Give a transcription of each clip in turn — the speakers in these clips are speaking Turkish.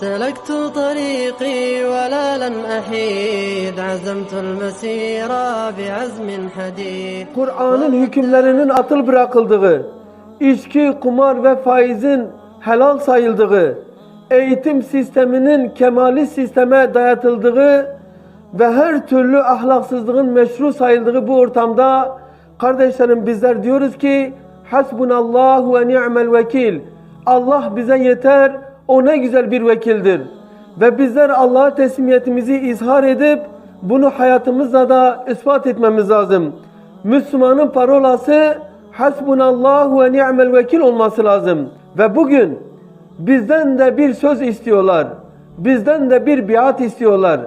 سلكت طريقي ولا لن أحيد عزمت المسير بعزم حديد Kur'an'ın hükümlerinin atıl bırakıldığı, içki, kumar ve faizin helal sayıldığı, eğitim sisteminin kemali sisteme dayatıldığı ve her türlü ahlaksızlığın meşru sayıldığı bu ortamda kardeşlerim bizler diyoruz ki Hasbunallahu ve ni'mel vekil. Allah bize yeter, o ne güzel bir vekildir. Ve bizler Allah'a teslimiyetimizi izhar edip bunu hayatımızla da ispat etmemiz lazım. Müslümanın parolası Hasbunallahu ve ni'mel vekil olması lazım. Ve bugün bizden de bir söz istiyorlar. Bizden de bir biat istiyorlar.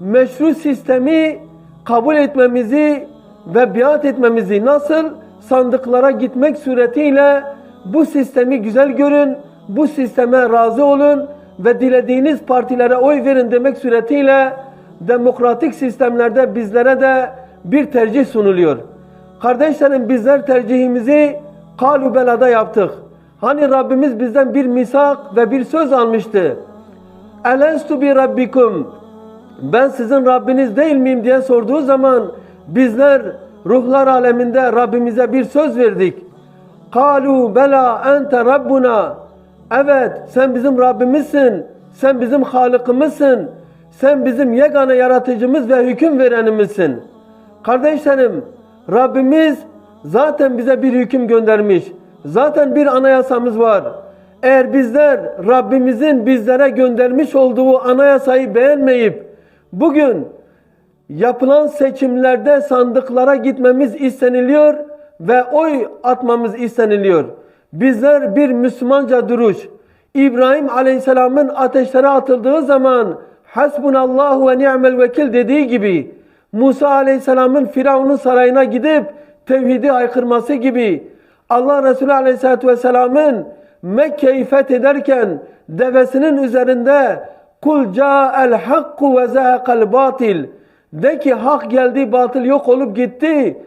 Meşru sistemi kabul etmemizi ve biat etmemizi nasıl sandıklara gitmek suretiyle bu sistemi güzel görün, bu sisteme razı olun ve dilediğiniz partilere oy verin demek suretiyle demokratik sistemlerde bizlere de bir tercih sunuluyor. Kardeşlerim bizler tercihimizi kalubelada yaptık. Hani Rabbimiz bizden bir misak ve bir söz almıştı. Elenstu bi rabbikum ben sizin Rabbiniz değil miyim diye sorduğu zaman bizler ruhlar aleminde Rabbimize bir söz verdik. Kalu bela ente rabbuna evet sen bizim Rabbimizsin sen bizim Halıkımızsın sen bizim yegane yaratıcımız ve hüküm verenimizsin. Kardeşlerim Rabbimiz zaten bize bir hüküm göndermiş. Zaten bir anayasamız var. Eğer bizler Rabbimizin bizlere göndermiş olduğu anayasayı beğenmeyip bugün yapılan seçimlerde sandıklara gitmemiz isteniliyor ve oy atmamız isteniliyor. Bizler bir Müslümanca duruş, İbrahim Aleyhisselam'ın ateşlere atıldığı zaman Hasbunallahu ve ni'mel vekil dediği gibi Musa Aleyhisselam'ın Firavun'un sarayına gidip tevhidi aykırması gibi Allah Resulü Aleyhisselatü Vesselam'ın Mekke'yi fethederken devesinin üzerinde kul ca'el hakku ve zahaqal batil de ki hak geldi batıl yok olup gitti.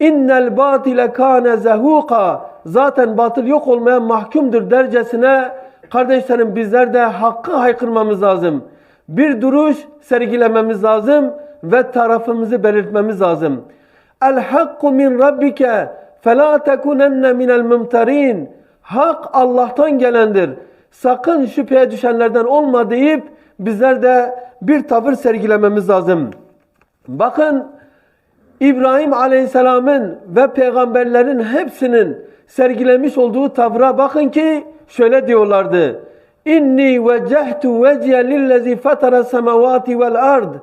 İnnel batile kâne zehuka zaten batıl yok olmaya mahkumdur dercesine kardeşlerim bizler de hakkı haykırmamız lazım. Bir duruş sergilememiz lazım ve tarafımızı belirtmemiz lazım. El hakku min rabbike fela tekunenne minel mümterin. Hak Allah'tan gelendir. Sakın şüpheye düşenlerden olma deyip bizler de bir tavır sergilememiz lazım. Bakın İbrahim Aleyhisselam'ın ve peygamberlerin hepsinin sergilemiş olduğu tavra bakın ki şöyle diyorlardı. İnni vecehtu veciye lillezi fatara semavati vel ard.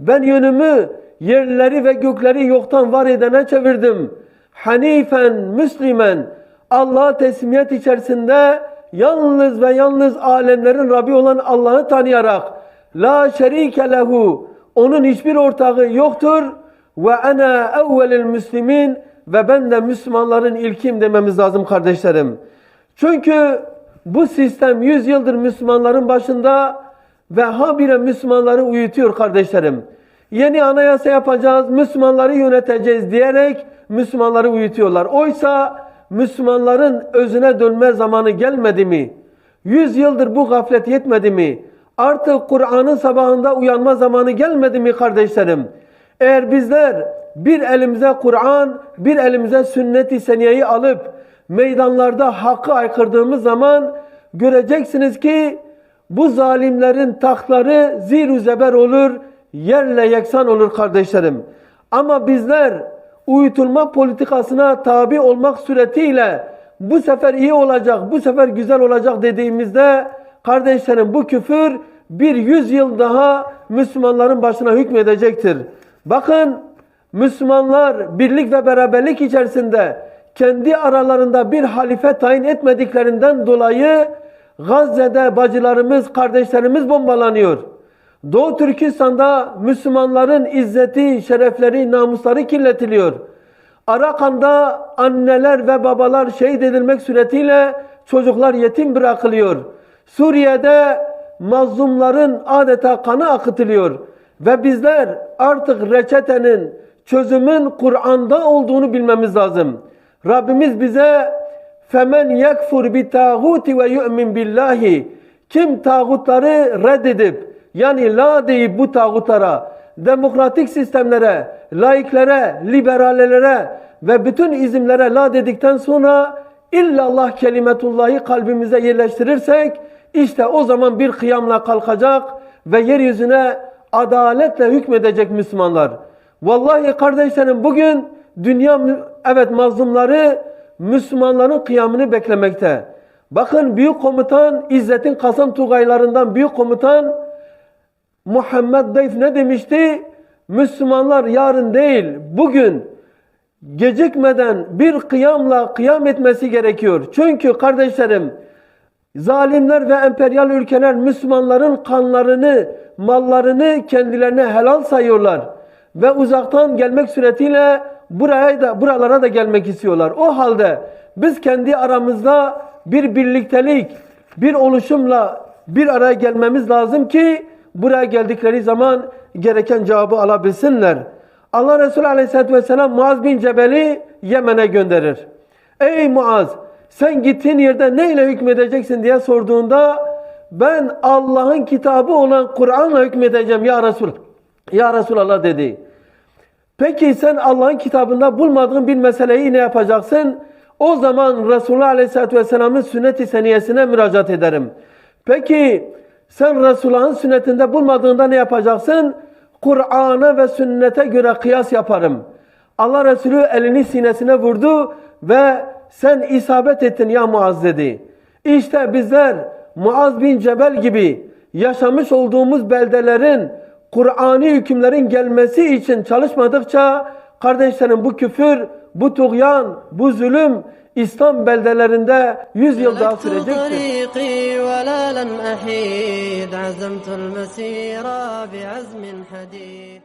Ben yönümü yerleri ve gökleri yoktan var edene çevirdim. Hanifen, Müslümen, Allah'a teslimiyet içerisinde yalnız ve yalnız alemlerin Rabbi olan Allah'ı tanıyarak la şerike lehu onun hiçbir ortağı yoktur ve ana evvelil müslimin ve ben de Müslümanların ilkim dememiz lazım kardeşlerim. Çünkü bu sistem 100 yıldır Müslümanların başında ve habire Müslümanları uyutuyor kardeşlerim. Yeni anayasa yapacağız, Müslümanları yöneteceğiz diyerek Müslümanları uyutuyorlar. Oysa Müslümanların özüne dönme zamanı gelmedi mi? Yüz yıldır bu gaflet yetmedi mi? Artık Kur'an'ın sabahında uyanma zamanı gelmedi mi kardeşlerim? Eğer bizler bir elimize Kur'an, bir elimize sünnet-i seniyeyi alıp meydanlarda hakkı aykırdığımız zaman göreceksiniz ki bu zalimlerin tahtları zir zeber olur, yerle yeksan olur kardeşlerim. Ama bizler uyutulma politikasına tabi olmak suretiyle bu sefer iyi olacak, bu sefer güzel olacak dediğimizde kardeşlerim bu küfür bir yüz yıl daha Müslümanların başına hükmedecektir. Bakın Müslümanlar birlik ve beraberlik içerisinde kendi aralarında bir halife tayin etmediklerinden dolayı Gazze'de bacılarımız, kardeşlerimiz bombalanıyor. Doğu Türkistan'da Müslümanların izzeti, şerefleri, namusları kirletiliyor. Arakan'da anneler ve babalar şehit edilmek suretiyle çocuklar yetim bırakılıyor. Suriye'de mazlumların adeta kanı akıtılıyor. Ve bizler artık reçetenin, çözümün Kur'an'da olduğunu bilmemiz lazım. Rabbimiz bize femen yekfur bi tağuti ve yu'min billahi Kim tağutları reddedip yani la deyip bu tağutlara, demokratik sistemlere, laiklere, liberallere ve bütün izimlere la dedikten sonra illallah kelimetullahı kalbimize yerleştirirsek işte o zaman bir kıyamla kalkacak ve yeryüzüne adaletle hükmedecek Müslümanlar. Vallahi kardeşlerim bugün dünya evet mazlumları Müslümanların kıyamını beklemekte. Bakın büyük komutan İzzet'in Kasım Tugaylarından büyük komutan Muhammed Dayf ne demişti? Müslümanlar yarın değil bugün gecikmeden bir kıyamla kıyam etmesi gerekiyor. Çünkü kardeşlerim zalimler ve emperyal ülkeler Müslümanların kanlarını, mallarını kendilerine helal sayıyorlar. Ve uzaktan gelmek suretiyle buraya da buralara da gelmek istiyorlar. O halde biz kendi aramızda bir birliktelik, bir oluşumla bir araya gelmemiz lazım ki buraya geldikleri zaman gereken cevabı alabilsinler. Allah Resulü Aleyhisselatü Vesselam Muaz bin Cebel'i Yemen'e gönderir. Ey Muaz sen gittiğin yerde neyle hükmedeceksin diye sorduğunda ben Allah'ın kitabı olan Kur'an'la hükmedeceğim ya Resul. Ya Resulallah dedi. Peki sen Allah'ın kitabında bulmadığın bir meseleyi ne yapacaksın? O zaman Resulullah Aleyhisselatü Vesselam'ın sünnet-i seniyesine müracaat ederim. Peki sen Resulullah'ın sünnetinde bulmadığında ne yapacaksın? Kur'an'a ve sünnete göre kıyas yaparım. Allah Resulü elini sinesine vurdu ve sen isabet ettin ya Muaz dedi. İşte bizler Muaz bin Cebel gibi yaşamış olduğumuz beldelerin Kur'ani hükümlerin gelmesi için çalışmadıkça kardeşlerim bu küfür, bu tuğyan, bu zulüm İslam beldelerinde yüz yıl daha سلكت sürecektir. طريقي ولا لن أحيد عزمت المسير بعزم حديد